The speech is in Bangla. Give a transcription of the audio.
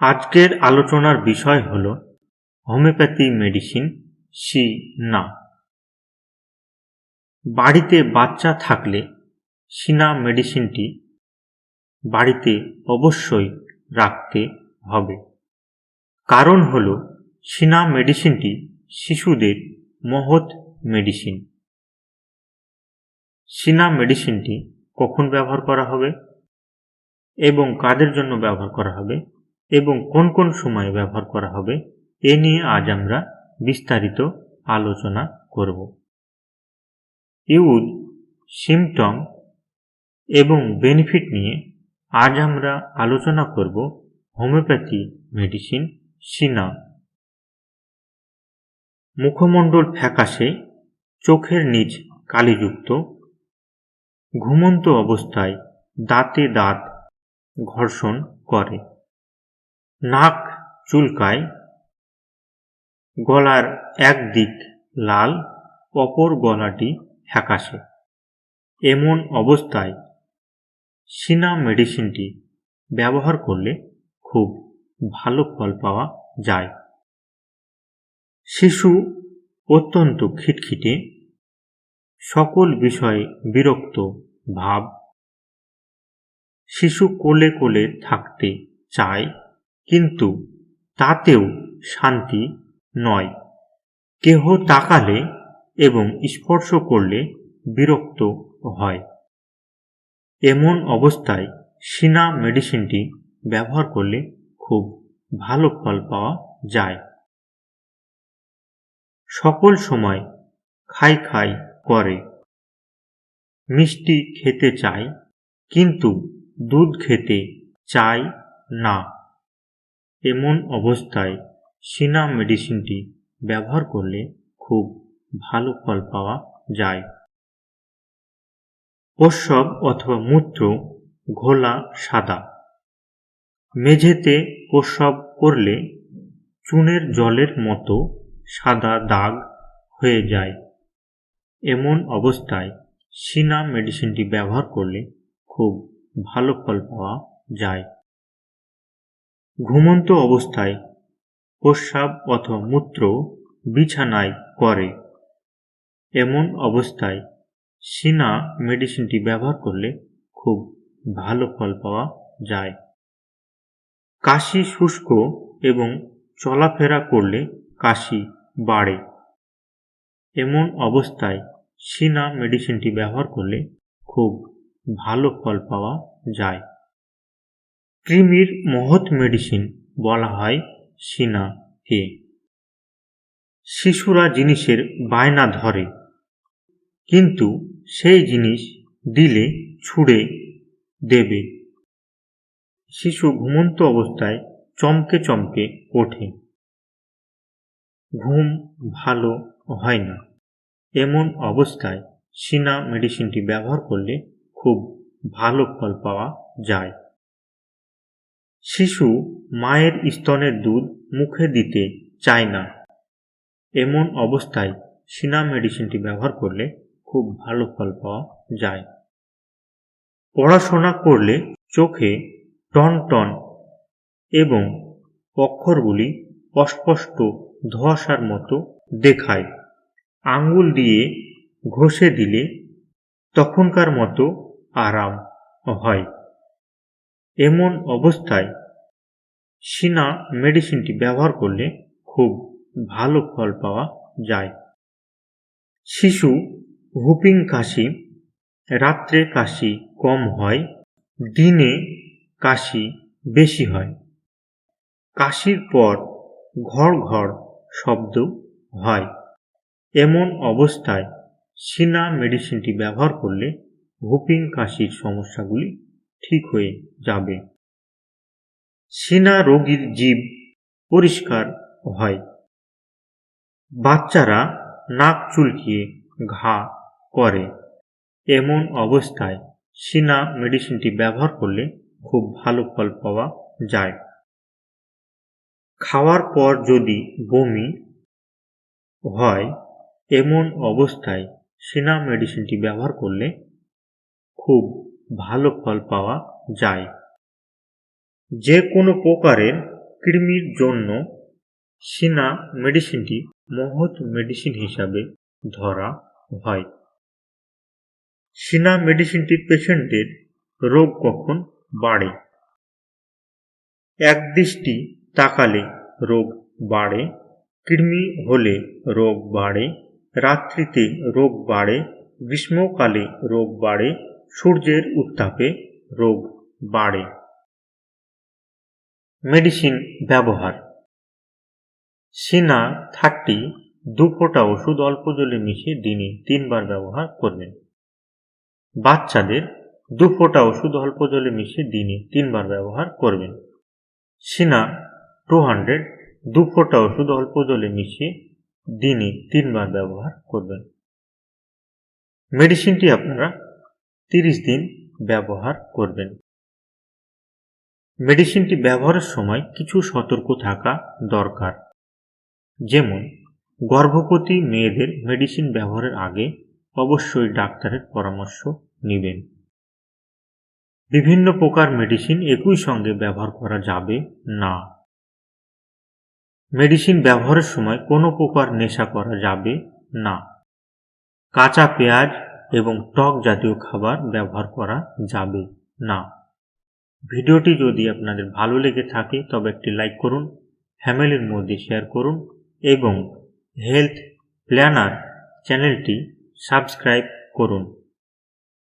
আজকের আলোচনার বিষয় হল হোমিওপ্যাথি মেডিসিন সি না। বাড়িতে বাচ্চা থাকলে সিনা মেডিসিনটি বাড়িতে অবশ্যই রাখতে হবে। কারণ হল সিনা মেডিসিনটি শিশুদের মহৎ মেডিসিন। সিনা মেডিসিনটি কখন ব্যবহার করা হবে এবং কাদের জন্য ব্যবহার করা হবে? এবং কোন কোন সময়ে ব্যবহার করা হবে, এ নিয়ে আজ আমরা বিস্তারিত আলোচনা করব। ইউজ সিমটম এবং বেনিফিট নিয়ে আজ আমরা আলোচনা করব হোমিওপ্যাথি মেডিসিন সিনা। মুখমণ্ডল ফ্যাকাশে, চোখের নিচ কালিযুক্ত, ঘুমন্ত অবস্থায় দাঁতে দাঁত ঘর্ষণ করে। নাক চুলকায়, গলার এক দিক লাল, অপর গলাটি ফ্যাকাশে। এমন অবস্থায় সিনা মেডিসিনটি ব্যবহার করলে খুব ভালো ফল পাওয়া যায়। শিশু অত্যন্ত খিটখিটে, সকল বিষয়ে বিরক্ত ভাব। শিশু কোলে কোলে থাকতে চায়। কিন্তু তাতেও শান্তি নয়। কেহ তাকালে এবং স্পর্শ করলে বিরক্ত হয়। এমন অবস্থায় সিনা মেডিসিনটি ব্যবহার করলে খুব ভালো ফল পাওয়া যায়। সকল সময় খাই খাই করে। মিষ্টি খেতে চায়, কিন্তু দুধ খেতে চায় না। এমন অবস্থায় সিনা মেডিসিনটি ব্যবহার করলে খুব ভালো ফল পাওয়া যায়। প্রস্রব অথবা মূত্র ঘোলা, সাদা। মেঝেতে প্রস্রাব করলে চুনের জলের মতো সাদা দাগ হয়ে যায়। এমন অবস্থায় সিনা মেডিসিনটি ব্যবহার করলে খুব ভালো ফল পাওয়া যায়। ঘুমন্ত অবস্থায় প্রস্রাব অথবা মূত্র বিছানায় করে এমন অবস্থায় সিনা মেডিসিনটি ব্যবহার করলে খুব ভালো ফল পাওয়া যায়। কাশি শুষ্ক এবং চলাফেরা করলে কাশি বাড়ে। এমন অবস্থায় সিনা মেডিসিনটি ব্যবহার করলে খুব ভালো ফল পাওয়া যায়। কৃমির মহৎ মেডিসিন বলা হয় সিনাকে। শিশুরা জিনিসের বায়না ধরে, কিন্তু সেই জিনিস দিলে ছুঁড়ে দেবে। শিশু ঘুমন্ত অবস্থায় চমকে চমকে ওঠে। ঘুম ভালো হয় না। এমন অবস্থায় সিনা মেডিসিনটি ব্যবহার করলে খুব ভালো ফল পাওয়া যায়। শিশু মায়ের স্তনের দুধ মুখে দিতে চায় না। এমন অবস্থায় সিনা মেডিসিনটি ব্যবহার করলে খুব ভালো ফল পাওয়া যায়। পড়াশোনা করলে চোখে টন টন এবং অক্ষরগুলি অস্পষ্ট ধোয়াশার মতো দেখায়। আঙ্গুল দিয়ে ঘষে দিলে তখনকার মতো আরাম হয়। এমন অবস্থায় সিনা মেডিসিনটি ব্যবহার করলে খুব ভালো ফল পাওয়া যায়। শিশু হুপিং কাশি, রাত্রে কাশি কম হয়, দিনে কাশি বেশি হয়। কাশির পর ঘর ঘর শব্দ হয়। এমন অবস্থায় সিনা মেডিসিনটি ব্যবহার করলে হুপিং কাশির সমস্যাগুলি ঠিক হয়ে যাবে। সিনা রোগীর জীব পরিষ্কার হয়। বাচ্চারা নাক চুলকিয়ে ঘা করে। এমন অবস্থায় সিনা মেডিসিনটি ব্যবহার করলে খুব ভালো ফল পাওয়া যায়। খাওয়ার পর যদি বমি হয়, এমন অবস্থায় সিনা মেডিসিনটি ব্যবহার করলে খুব ভালো ফল পাওয়া যায়। যে কোনো প্রকারের কৃমির জন্য সিনা মেডিসিনটি মহৎ মেডিসিন হিসাবে ধরা হয়। সিনা মেডিসিনটি পেশেন্টের রোগ কখন বাড়ে? এক দৃষ্টি তাকালে রোগ বাড়ে, কৃমি হলে রোগ বাড়ে, রাত্রিতে রোগ বাড়ে, গ্রীষ্মকালে রোগ বাড়ে সূর্যের উত্তাপে রোগ বাড়ে। মেডিসিন ব্যবহার। সিনা থার্টি, দু ফোঁটা ওষুধ অল্প জলে মিশিয়ে দিনে তিনবার ব্যবহার করবেন। বাচ্চাদের দু ফোঁটা ওষুধ অল্প জলে মিশিয়ে দিনে তিনবার ব্যবহার করবেন। সিনা টু হান্ড্রেড, দু ফোঁটা ওষুধ অল্প জলে মিশিয়ে দিনে তিনবার ব্যবহার করবেন। মেডিসিনটি আপনারা তিরিশ দিন ব্যবহার করবেন। মেডিসিনটি ব্যবহারের সময় কিছু সতর্ক থাকা দরকার। যেমন, গর্ভবতী মেয়েদের মেডিসিন ব্যবহারের আগে অবশ্যই ডাক্তারের পরামর্শ নেবেন। বিভিন্ন প্রকার মেডিসিন একই সঙ্গে ব্যবহার করা যাবে না। মেডিসিন ব্যবহারের সময় কোনো প্রকার নেশা করা যাবে না। কাঁচা পেঁয়াজ এবং টক জাতীয় খাবার ব্যবহার করা যাবে না। ভিডিওটি যদি আপনাদের ভালো লেগে থাকে, তবে একটি লাইক করুন, ফ্যামিলির মধ্যে শেয়ার করুন এবং হেলথ প্ল্যানার চ্যানেলটি সাবস্ক্রাইব করুন।